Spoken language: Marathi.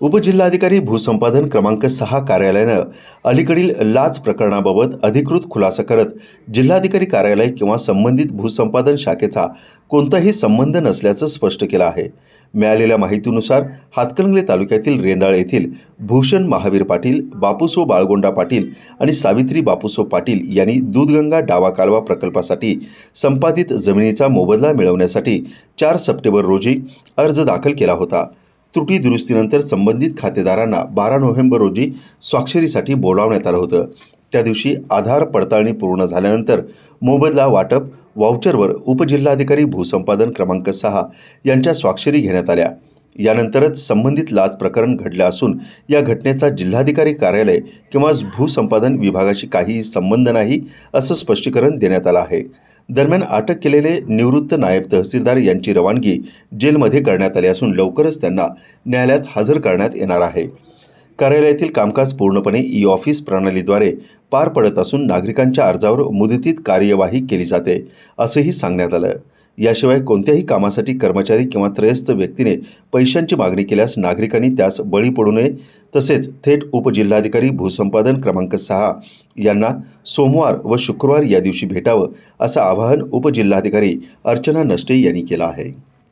उपजिल्हाधिकारी भूसंपादन क्रमांक सहा कार्यालयानं अलीकडील लाच प्रकरणाबाबत अधिकृत खुलासा करत जिल्हाधिकारी कार्यालय किंवा संबंधित भूसंपादन शाखेचा कोणताही संबंध नसल्याचं स्पष्ट केलं आहे. मिळालेल्या माहितीनुसार हातकणंगले तालुक्यातील रेंदाळ येथील भूषण महावीर पाटील बापूसो बाळगोंडा पाटील आणि सावित्री बापूसो पाटील यांनी दूधगंगा डावा कालवा प्रकल्पासाठी संपादित जमिनीचा मोबदला मिळवण्यासाठी चार सप्टेंबर रोजी अर्ज दाखल केला होता. त्रुटी दुरुस्तीनंतर संबंधित खातेदारांना बारा नोव्हेंबर रोजी स्वाक्षरीसाठी बोलावण्यात आलं होतं. त्या दिवशी आधार पडताळणी पूर्ण झाल्यानंतर मोबदला वाटप वाउचरवर उपजिल्हाधिकारी भूसंपादन क्रमांक सहा यांच्या स्वाक्षरी घेण्यात आल्या. यानंतरच संबंधित लाच प्रकरण घडलं असून या घटनेचा जिल्हाधिकारी कार्यालय किंवा भूसंपादन विभागाशी काहीही संबंध नाही असं स्पष्टीकरण देण्यात आलं आहे. दरम्यान अटक केलेले निवृत्त नायब तहसीलदार यांची रवानगी जेलमध्ये करण्यात आली असून लवकरच त्यांना न्यायालयात हजर करण्यात येणार आहे. कार्यालयातील कामकाज पूर्णपणे ई ऑफिस प्रणालीद्वारे पार पडत असून नागरिकांच्या अर्जावर मुदतीत कार्यवाही केली जाते असंही सांगण्यात आलं. याशिवाय कोणत्याही कामासाठी कर्मचारी किंवा त्रयस्थ व्यक्तीने पैशांची मागणी केल्यास नागरिकांनी त्यास बळी पडू नये. तसेच थेट उपजिल्हाधिकारी भूसंपादन क्रमांक सहा यांना सोमवार व शुक्रवार या दिवशी भेटावं असं आवाहन उपजिल्हाधिकारी अर्चना नष्टे यांनी केलं आहे.